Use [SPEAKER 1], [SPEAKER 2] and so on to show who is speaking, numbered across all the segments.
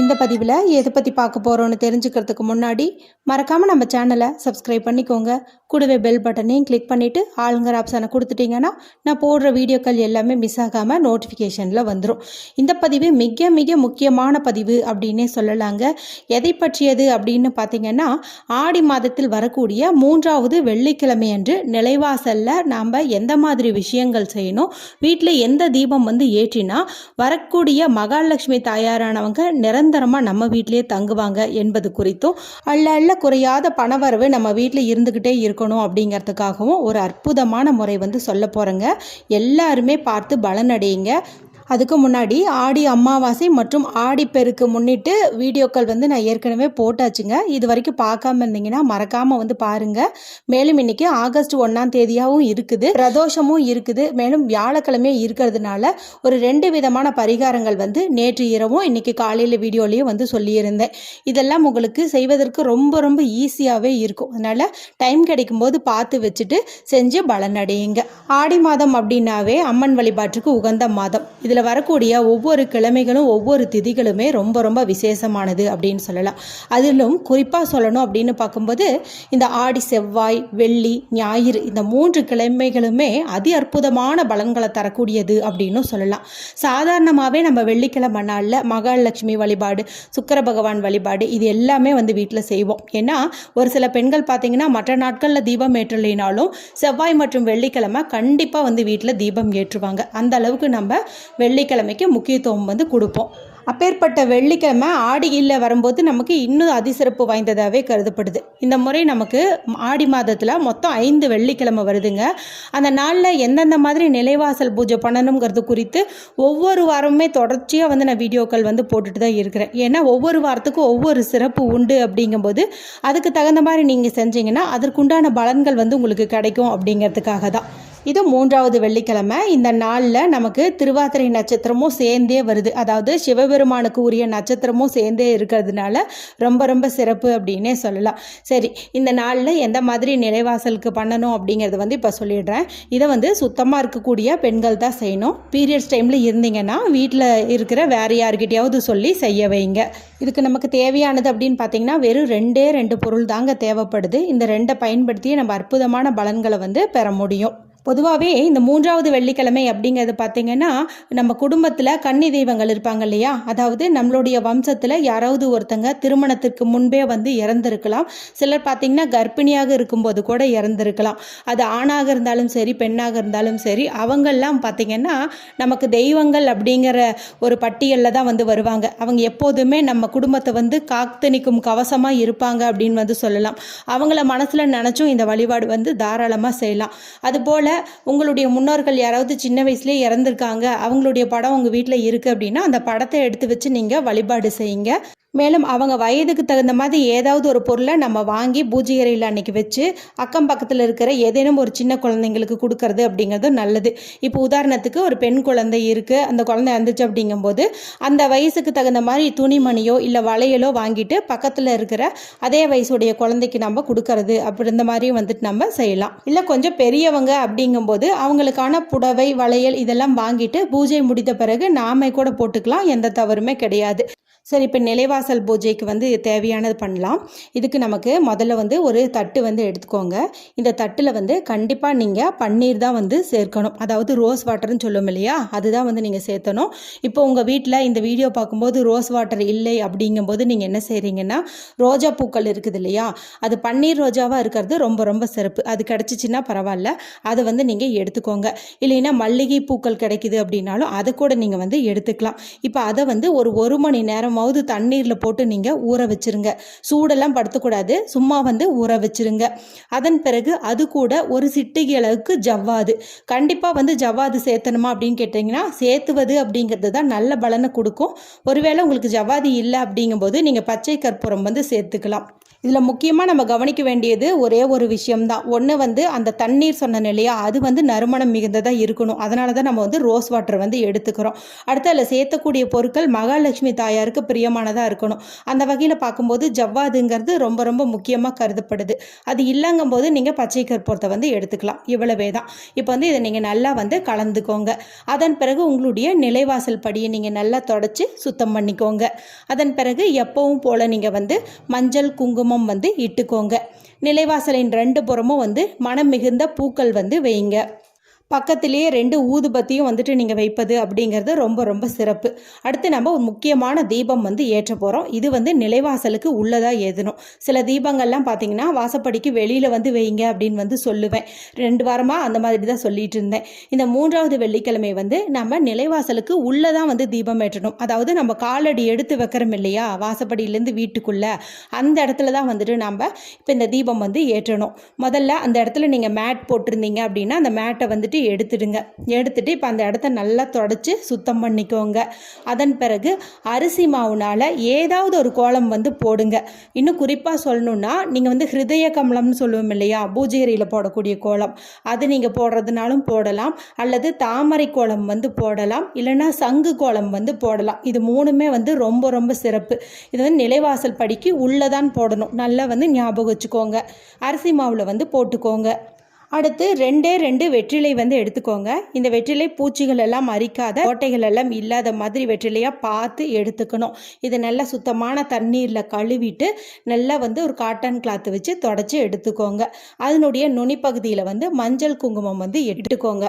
[SPEAKER 1] இந்த பதிவில் எதை பற்றி பார்க்க போகிறோன்னு தெரிஞ்சுக்கிறதுக்கு முன்னாடி மறக்காமல் நம்ம சேனலை சப்ஸ்கிரைப் பண்ணிக்கோங்க. கூடவே பெல் பட்டனையும் கிளிக் பண்ணிவிட்டு ஆளுங்கிற ஆப்ஷனை கொடுத்துட்டிங்கன்னா நான் போடுற வீடியோக்கள் எல்லாமே மிஸ் ஆகாமல் நோட்டிஃபிகேஷனில் வந்துடும் இந்த பதிவு மிக மிக முக்கியமான பதிவு அப்படின்னே சொல்லலாங்க. எதை பற்றியது அப்படின்னு பார்த்தீங்கன்னா ஆடி மாதத்தில் வரக்கூடிய மூன்றாவது வெள்ளிக்கிழமை அன்று நிலைவாசலில் நாம் எந்த மாதிரி விஷயங்கள் செய்யணும் வீட்டில் எந்த தீபம் வந்து ஏற்றினா வரக்கூடிய மகாலட்சுமி தாயாரானவங்க நிற நிரந்தரமாக நம்ம வீட்டிலேயே தங்குவாங்க என்பது குறித்தும் அள்ள அள்ள குறையாத பணவரவு நம்ம வீட்டில் இருந்துக்கிட்டே இருக்கணும் அப்படிங்கிறதுக்காகவும் ஒரு அற்புதமான முறை வந்து சொல்ல போகிறேங்க எல்லாருமே பார்த்து பலனடையுங்க. அதுக்கு முன்னாடி ஆடி அமாவாசை மற்றும் ஆடிப்பெருக்கு முன்னிட்டு வீடியோக்கள் வந்து நான் ஏற்கனவே போட்டாச்சுங்க. இது வரைக்கும் பார்க்காம இருந்தீங்கன்னா மறக்காமல் வந்து பாருங்கள் மேலும் இன்னைக்கு ஆகஸ்ட் ஒன்றாம் தேதியாகவும் இருக்குது. பிரதோஷமும் இருக்குது. மேலும் வியாழக்கிழமையும் இருக்கிறதுனால ஒரு ரெண்டு விதமான பரிகாரங்கள் வந்து நேற்று இரவும் இன்றைக்கி காலையில் வீடியோலையும் வந்து சொல்லியிருந்தேன். இதெல்லாம் உங்களுக்கு செய்வதற்கு ரொம்ப ரொம்ப ஈஸியாகவே இருக்கும். அதனால் டைம் கிடைக்கும்போது பார்த்து வச்சுட்டு செஞ்சு பலனடையுங்க. ஆடி மாதம் அப்படின்னாவே அம்மன் வழிபாட்டுக்கு உகந்த மாதம். இதில் வரக்கூடிய ஒவ்வொரு கிழமைகளும் ஒவ்வொரு திதிகளுமே ரொம்ப ரொம்ப விசேஷமானது அப்படின்னு சொல்லலாம். அதிலும் குறிப்பாக சொல்லணும் அப்படின்னு பார்க்கும்போது இந்த ஆடி செவ்வாய் வெள்ளி ஞாயிறு இந்த மூன்று கிழமைகளுமே அதி அற்புதமான பலன்களை தரக்கூடியது அப்படின்னு சொல்லலாம். சாதாரணமாகவே நம்ம வெள்ளிக்கிழமை நாளில் மகாலட்சுமி வழிபாடு சுக்கர பகவான் வழிபாடு இது எல்லாமே வந்து வீட்டில் செய்வோம். ஏன்னா ஒரு சில பெண்கள் பார்த்தீங்கன்னா மற்ற நாட்களில் தீபம் ஏற்றலைனாலும் செவ்வாய் மற்றும் வெள்ளிக்கிழமை கண்டிப்பாக வந்து வீட்டில் தீபம் ஏற்றுவாங்க. அந்த அளவுக்கு நம்ம வெள்ளிக்கிழமைக்கு முக்கியத்துவம் வந்து கொடுப்போம். அப்பேற்பட்ட வெள்ளிக்கிழமை ஆடியில் வரும்போது நமக்கு இன்னும் அதிசிறப்பு வாய்ந்ததாகவே கருதப்படுது. இந்த முறை நமக்கு ஆடி மாதத்தில் மொத்தம் ஐந்து வெள்ளிக்கிழமை வருதுங்க. அந்த நாளில் எந்தெந்த மாதிரி நிலைவாசல் பூஜை பண்ணணுங்கிறது குறித்து ஒவ்வொரு வாரமுமே தொடர்ச்சியாக வந்து நான் வீடியோக்கள் வந்து போட்டுட்டு தான் இருக்கிறேன். ஏன்னா ஒவ்வொரு வாரத்துக்கும் ஒவ்வொரு சிறப்பு உண்டு அப்படிங்கும்போது அதுக்கு தகுந்த மாதிரி நீங்கள் செஞ்சீங்கன்னா அதற்குண்டான பலன்கள் வந்து உங்களுக்கு கிடைக்கும் அப்படிங்கிறதுக்காக தான். இது மூன்றாவது வெள்ளிக்கிழமை. இந்த நாளில் நமக்கு திருவாதிரை நட்சத்திரமும் சேர்ந்தே வருது. அதாவது சிவபெருமானுக்கு உரிய நட்சத்திரமும் சேர்ந்தே இருக்கிறதுனால ரொம்ப ரொம்ப சிறப்பு அப்படின்னே சொல்லலாம். சரி இந்த நாளில் எந்த மாதிரி நிலைவாசலுக்கு பண்ணணும் அப்படிங்கிறத வந்து இப்போ சொல்லிடுறேன். இதை வந்து சுத்தமாக இருக்கக்கூடிய பெண்கள் தான் செய்யணும். பீரியட்ஸ் டைமில் இருந்தீங்கன்னா வீட்டில் இருக்கிற வேறு யார்கிட்டையாவது சொல்லி செய்ய வைங்க. இதுக்கு நமக்கு தேவையானது அப்படின்னு பார்த்தீங்கன்னா வெறும் ரெண்டே ரெண்டு பொருள் தாங்க தேவைப்படுது. இந்த ரெண்டை பயன்படுத்தி நம்ம அற்புதமான பலன்களை வந்து பெற முடியும். பொதுவாகவே இந்த மூன்றாவது வெள்ளிக்கிழமை அப்படிங்கிறது பார்த்தீங்கன்னா நம்ம குடும்பத்தில் கன்னி தெய்வங்கள் இருப்பாங்க இல்லையா? அதாவது நம்மளுடைய வம்சத்தில் யாராவது ஒருத்தங்க திருமணத்திற்கு முன்பே வந்து இறந்துருக்கலாம். சிலர் பார்த்தீங்கன்னா கர்ப்பிணியாக இருக்கும்போது கூட இறந்துருக்கலாம். அது ஆணாக இருந்தாலும் சரி பெண்ணாக இருந்தாலும் சரி அவங்கெல்லாம் பார்த்தீங்கன்னா நமக்கு தெய்வங்கள் அப்படிங்கிற ஒரு பட்டியலில் தான் வந்து வருவாங்க. அவங்க எப்போதுமே நம்ம குடும்பத்தை வந்து காத்து நிற்கும் கவசமாக இருப்பாங்க அப்படின்னு வந்து சொல்லலாம். அவங்கள மனசில் நினச்சும் இந்த வழிபாடு வந்து தாராளமாக செய்யலாம். அதுபோல் உங்களுடைய முன்னோர்கள் யாராவது சின்ன வயசுலேயே இறந்துருக்காங்க அவங்களுடைய படம் உங்கள் வீட்டில் இருக்குது அப்படின்னா அந்த படத்தை எடுத்து வச்சு நீங்கள் வழிபாடு செய்யுங்க. மேலும் அவங்க வயதுக்கு தகுந்த மாதிரி ஏதாவது ஒரு பொருளை நம்ம வாங்கி பூஜை அறையில் அன்னைக்கு வச்சு அக்கம் பக்கத்தில் இருக்கிற ஏதேனும் ஒரு சின்ன குழந்தைங்களுக்கு கொடுக்கறது அப்படிங்கிறது நல்லது. இப்போ உதாரணத்துக்கு ஒரு பெண் குழந்தை இருக்குது அந்த குழந்தை வந்துச்சு அப்படிங்கும்போது அந்த வயசுக்கு தகுந்த மாதிரி துணிமணியோ இல்லை வளையலோ வாங்கிட்டு பக்கத்தில் இருக்கிற அதே வயசுடைய குழந்தைக்கு நம்ம கொடுக்கறது அப்படி இந்த மாதிரியும் வந்துட்டு நம்ம செய்யலாம். இல்லை கொஞ்சம் பெரியவங்க அப்படிங்கும்போது அவங்களுக்கான புடவை வளையல் இதெல்லாம் வாங்கிட்டு பூஜை முடித்த பிறகு நாமே கூட போட்டுக்கலாம் எந்த தவறுமே கிடையாது. சரி இப்போ நிலைவாசல் பூஜைக்கு வந்து தேவையானது பண்ணலாம். இதுக்கு நமக்கு முதல்ல வந்து ஒரு தட்டு வந்து எடுத்துக்கோங்க. இந்த தட்டில் வந்து கண்டிப்பாக நீங்கள் பன்னீர் தான் வந்து சேர்க்கணும். அதாவது ரோஸ் வாட்டர்னு சொல்லுவோம் இல்லையா? அதுதான் வந்து நீங்கள் சேர்த்தணும். இப்போ உங்கள் வீட்டில் இந்த வீடியோ பார்க்கும்போது ரோஸ் வாட்டர் இல்லை அப்படிங்கும்போது நீங்கள் என்ன செய்கிறீங்கன்னா ரோஜா பூக்கள் இருக்குது இல்லையா? அது பன்னீர் ரோஜாவாக இருக்கிறது ரொம்ப ரொம்ப சிறப்பு. அது கிடச்சிச்சின்னா பரவாயில்ல. அதை வந்து நீங்கள் எடுத்துக்கோங்க. இல்லைன்னா மல்லிகை பூக்கள் கிடைக்குது அப்படின்னாலும் அதை கூட நீங்கள் வந்து எடுத்துக்கலாம். இப்போ அதை வந்து ஒரு ஒரு மணி நேரம் நேரமாவது தண்ணீரில் போட்டு நீங்கள் ஊற வச்சிருங்க. சூடெல்லாம் படுத்தக்கூடாது. சும்மா வந்து ஊற வச்சிருங்க. அதன் பிறகு அது கூட ஒரு சிட்டிகை அளவுக்கு ஜவ்வாது. கண்டிப்பாக வந்து ஜவ்வாது சேர்த்தணுமா அப்படின்னு கேட்டிங்கன்னா சேர்த்துவது அப்படிங்கிறது தான் நல்ல பலனை கொடுக்கும். ஒருவேளை உங்களுக்கு ஜவ்வாது இல்லை அப்படிங்கும்போது நீங்கள் பச்சை கற்பூரம் வந்து சேர்த்துக்கலாம். இதில் முக்கியமாக நம்ம கவனிக்க வேண்டியது ஒரே ஒரு விஷயம்தான். ஒன்று வந்து அந்த தண்ணீர் சொன்னேன் இல்லையா அது வந்து நறுமணம் மிகுந்ததாக இருக்கணும். அதனால தான் நம்ம வந்து ரோஸ் வாட்டர் வந்து எடுத்துக்கிறோம். அடுத்து அதில் சேர்த்தக்கூடிய பொருட்கள் மகாலட்சுமி தாயாருக்கு பிரியமானதாக இருக்கணும். அந்த வகையில் பார்க்கும்போது ஜவ்வாதுங்கிறது ரொம்ப ரொம்ப முக்கியமாக கருதப்படுது. அது இல்லைங்கும்போது நீங்கள் பச்சை கற்பூரத்தை வந்து எடுத்துக்கலாம். இவ்வளவே தான் இப்போ வந்து இதை நீங்கள் நல்லா வந்து கலந்துக்கோங்க. அதன் பிறகு உங்களுடைய நிலைவாசல் படியை நீங்கள் நல்லா தொடச்சி சுத்தம் பண்ணிக்கோங்க. அதன் பிறகு எப்பவும் போல் நீங்கள் வந்து மஞ்சள் குங்குமம் வந்து இட்டுக்கோங்க. நிலைவாசலின் ரெண்டு புறமும் வந்து மனம் மிகுந்த பூக்கள் வந்து வைங்க பக்கத்திலேயே ரெண்டு ஊதுபத்தியும் வந்துட்டு நீங்கள் வைப்பது அப்படிங்கிறது ரொம்ப ரொம்ப சிறப்பு. அடுத்து நம்ம ஒரு முக்கியமான தீபம் வந்து ஏற்ற போகிறோம் இது வந்து நிலைவாசலுக்கு உள்ளதாக ஏதணும். சில தீபங்கள்லாம் பார்த்தீங்கன்னா வாசப்படிக்கு வெளியில் வந்து வைங்க அப்படின்னு வந்து சொல்லுவேன். ரெண்டு வாரமாக அந்த மாதிரி தான் சொல்லிட்டு இருந்தேன். இந்த மூன்றாவது வெள்ளிக்கிழமை வந்து நம்ம நிலைவாசலுக்கு உள்ளே தான் வந்து தீபம் ஏற்றணும். அதாவது நம்ம காலடி எடுத்து வைக்கிறோம் இல்லையா? வாசப்படியிலேருந்து வீட்டுக்குள்ளே. அந்த இடத்துல தான் வந்துட்டு நம்ம இப்போ இந்த தீபம் வந்து ஏற்றணும். முதல்ல அந்த இடத்துல நீங்கள் மேட் போட்டிருந்தீங்க அப்படின்னா அந்த மேட்டை வந்துட்டு எடுத்துடுங்க. எடுத்துட்டு இப்போ அந்த இடத்த நல்லா தொடச்சி சுத்தம் பண்ணிக்கோங்க. அதன் பிறகு அரிசி மாவுனால் ஏதாவது ஒரு கோலம் வந்து போடுங்க. இன்னும் குறிப்பாக சொல்லணுன்னா நீங்கள் வந்து ஹிருதய கமலம்னு சொல்லுவோம் இல்லையா? பூஜை போடக்கூடிய கோலம். அது நீங்கள் போடுறதுனாலும் போடலாம். அல்லது தாமரை கோலம் வந்து போடலாம். இல்லைன்னா சங்கு கோலம் வந்து போடலாம். இது மூணுமே வந்து ரொம்ப ரொம்ப சிறப்பு. இது வந்து நிலைவாசல் படிக்கு உள்ளே தான் போடணும். நல்லா வந்து ஞாபகம் வச்சுக்கோங்க. அரிசி மாவில் வந்து போட்டுக்கோங்க. அடுத்து ரெண்டே ரெண்டு வெற்றிலை வந்து எடுத்துக்கோங்க. இந்த வெற்றிலை பூச்சிகள் எல்லாம் அரிக்காத ஓட்டைகள் எல்லாம் இல்லாத மாதிரி வெற்றிலையாக பார்த்து எடுத்துக்கணும். இதை நல்லா சுத்தமான தண்ணீரில் கழுவிட்டு நல்லா வந்து ஒரு காட்டன் கிளாத் வச்சு தொடச்சி எடுத்துக்கோங்க. அதனுடைய நுனிப்பகுதியில் வந்து மஞ்சள் குங்குமம் வந்து எடுத்துக்கோங்க.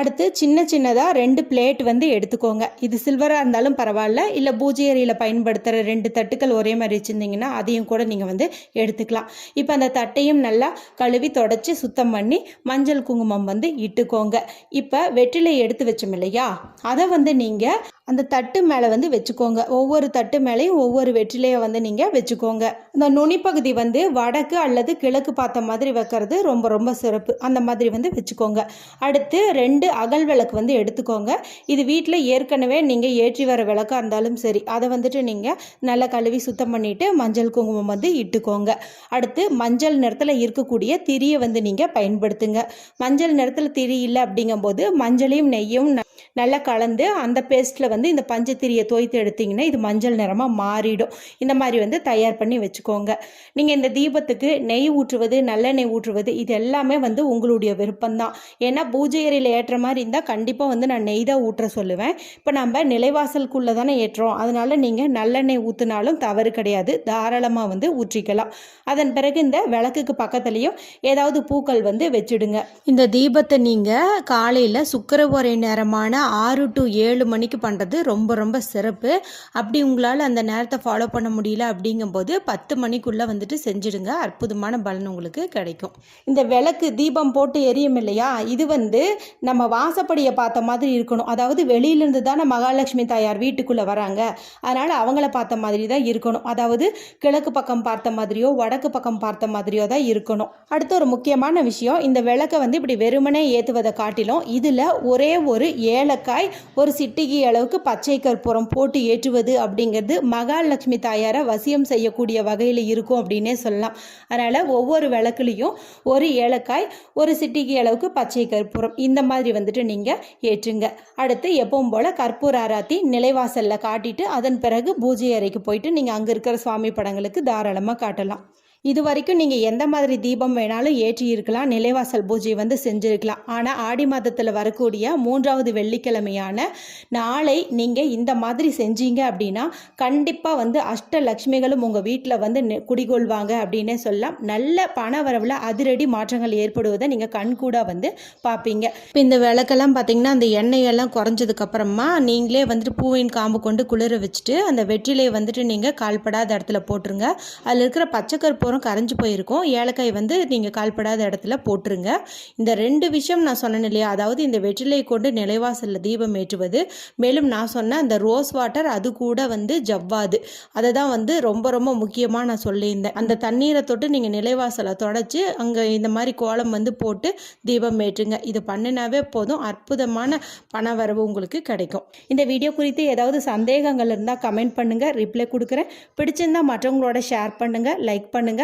[SPEAKER 1] அடுத்து சின்ன சின்னதாக ரெண்டு பிளேட் வந்து எடுத்துக்கோங்க. இது சில்வராக இருந்தாலும் பரவாயில்ல. இல்லை பூஜை அறையில் பயன்படுத்துகிற ரெண்டு தட்டுக்கள் ஒரே மாதிரி வச்சுருந்தீங்கன்னா அதையும் கூட நீங்கள் வந்து எடுத்துக்கலாம். இப்போ அந்த தட்டையும் நல்லா கழுவி தொடச்சி சுத்தம் பண்ணி மஞ்சள் குங்குமம் வந்து இட்டுக்கோங்க. இப்போ வெற்றிலை எடுத்து வச்சோம் இல்லையா? அதை வந்து நீங்கள் அந்த தட்டு மேலே வந்து வச்சுக்கோங்க. ஒவ்வொரு தட்டு மேலேயும் ஒவ்வொரு வெற்றிலையை வந்து நீங்கள் வச்சுக்கோங்க. இந்த நுனிப்பகுதி வந்து வடக்கு அல்லது கிழக்கு பார்த்த மாதிரி வைக்கிறது ரொம்ப ரொம்ப சிறப்பு. அந்த மாதிரி வந்து வச்சுக்கோங்க. அடுத்து ரெண்டு அகல் விளக்கு வந்து எடுத்துக்கோங்க. இது வீட்டில் ஏற்கனவே நீங்கள் ஏற்றி வர விளக்காக இருந்தாலும் சரி அதை வந்துட்டு நீங்கள் நல்லா கழுவி சுத்தம் பண்ணிவிட்டு மஞ்சள் குங்குமம் வந்து இட்டுக்கோங்க. அடுத்து மஞ்சள் நிறத்தில் இருக்கக்கூடிய திரியை வந்து நீங்கள் பயன்படுத்துங்க. மஞ்சள் நிறத்தில் திரி இல்லை அப்படிங்கும்போது மஞ்சளையும் நெய்யும் நல்லா கலந்து அந்த பேஸ்ட்டில் வந்து இந்த பஞ்சத்திரியை தோய்த்து எடுத்தீங்கன்னா இது மஞ்சள் நிறமாக மாறிடும். இந்த மாதிரி வந்து தயார் பண்ணி வச்சுக்கோங்க. நீங்கள் இந்த தீபத்துக்கு நெய் ஊற்றுவது நல்லெண்ணெய் ஊற்றுவது இது எல்லாமே வந்து உங்களுடைய விருப்பம்தான். ஏன்னா பூஜை அறையில் ஏற்ற மாதிரி இருந்தால் கண்டிப்பாக வந்து நான் நெய் தான் ஊற்ற சொல்லுவேன். இப்போ நம்ம நிலைவாசலுக்குள்ளே தானே ஏற்றுறோம் அதனால் நீங்கள் நல்லெண்ணெய் ஊற்றினாலும் தவறு கிடையாது. தாராளமாக வந்து ஊற்றிக்கலாம். அதன் பிறகு இந்த விளக்குக்கு பக்கத்துலேயும் ஏதாவது பூக்கள் வந்து வச்சுடுங்க. இந்த தீபத்தை நீங்கள் காலையில் சுக்கரவரை நேரமான ஆறு டு ஏழு மணிக்கு பண்ணுறது ரொம்ப ரொம்ப சிறப்பு. அப்படி உங்களால் அந்த நேரத்தை ஃபாலோ பண்ண முடியல அப்படிங்கும்போது பத்து மணிக்குள்ளே வந்துட்டு செஞ்சுடுங்க. அற்புதமான பலன் உங்களுக்கு கிடைக்கும். இந்த விளக்கு தீபம் போட்டு எரியும் இல்லையா? இது வந்து நம்ம வாசப்படியை பார்த்த மாதிரி இருக்கணும். அதாவது வெளியிலேருந்து தானே மகாலட்சுமி தாயார் வீட்டுக்குள்ளே வராங்க. அதனால் அவங்கள பார்த்த மாதிரி தான் இருக்கணும். அதாவது கிழக்கு பக்கம் பார்த்த மாதிரியோ வடக்கு பக்கம் பார்த்த மாதிரியோ தான் இருக்கணும். அடுத்து ஒரு முக்கியமான விஷயம் இந்த விளக்கை வந்து இப்படி வெறுமனே ஏற்றுவதை காட்டிலும் இதில் ஒரே ஒரு ஏலக்காய் ஒரு சிட்டிகி அளவுக்கு பச்சை கற்பூரம் போட்டு ஏற்றுவது அப்படிங்கிறது மகாலட்சுமி தாயாரை வசியம் செய்யக்கூடிய வகையில் இருக்கும் அப்படின்னே சொல்லலாம். அதனால் ஒவ்வொரு விளக்குலேயும் ஒரு ஏலக்காய் ஒரு சிட்டிக்கு அளவுக்கு பச்சை கற்பூரம் இந்த மாதிரி வந்துட்டு நீங்கள் ஏற்றுங்க. அடுத்து எப்பவும் போல் கற்பூர ஆராத்தி நிலைவாசலில் காட்டிட்டு அதன் பிறகு பூஜை அறைக்கு போயிட்டு நீங்கள் அங்கே இருக்கிற சுவாமி படங்களுக்கு தாராளமாக காட்டலாம். இது வரைக்கும் நீங்கள் எந்த மாதிரி தீபம் வேணாலும் ஏற்றி இருக்கலாம் நிலைவாசல் பூஜை வந்து செஞ்சுருக்கலாம். ஆனால் ஆடி மாதத்தில் வரக்கூடிய மூன்றாவது வெள்ளிக்கிழமையான நாளை நீங்கள் இந்த மாதிரி செஞ்சீங்க அப்படின்னா கண்டிப்பாக வந்து அஷ்டலக்ஷ்மிகளும் உங்கள் வீட்டில் வந்து குடிகொள்வாங்க அப்படின்னே சொல்லலாம். நல்ல பண வரவில் அதிரடி மாற்றங்கள் ஏற்படுவதை நீங்கள் கண்கூடாக வந்து பார்ப்பீங்க இப்போ இந்த விளக்கெல்லாம் பார்த்தீங்கன்னா அந்த எண்ணெயெல்லாம் குறைஞ்சதுக்கப்புறமா நீங்களே வந்துட்டு பூவின் காம்பு கொண்டு குளிர வச்சுட்டு அந்த வெற்றிலையை வந்துட்டு நீங்கள் கால்படாத இடத்துல போட்டுருங்க. அதில் இருக்கிற பச்சை கற்பூரம் தூரம் கரைஞ்சு போயிருக்கும். ஏலக்காய் வந்து நீங்கள் கால்படாத இடத்துல போட்டுருங்க. இந்த ரெண்டு விஷயம் நான் சொன்னேன் இல்லையா? அதாவது இந்த வெற்றிலை கொண்டு நிலைவாசலில் தீபம் ஏற்றுவது. மேலும் நான் சொன்ன அந்த ரோஸ் வாட்டர் அது கூட வந்து ஜவ்வாது. அதை தான் வந்து ரொம்ப ரொம்ப முக்கியமாக நான் சொல்லியிருந்தேன். அந்த தண்ணீரை தொட்டு நீங்கள் நிலைவாசலை தொடச்சி அங்கே இந்த மாதிரி கோலம் வந்து போட்டு தீபம் ஏற்றுங்க. இது பண்ணினாவே போதும். அற்புதமான பணவரவு உங்களுக்கு கிடைக்கும். இந்த வீடியோ குறித்து ஏதாவது சந்தேகங்கள் இருந்தால் கமெண்ட் பண்ணுங்கள் ரிப்ளை கொடுக்குறேன். பிடிச்சிருந்தா மற்றவங்களோட ஷேர் பண்ணுங்கள் லைக் பண்ணுங்கள்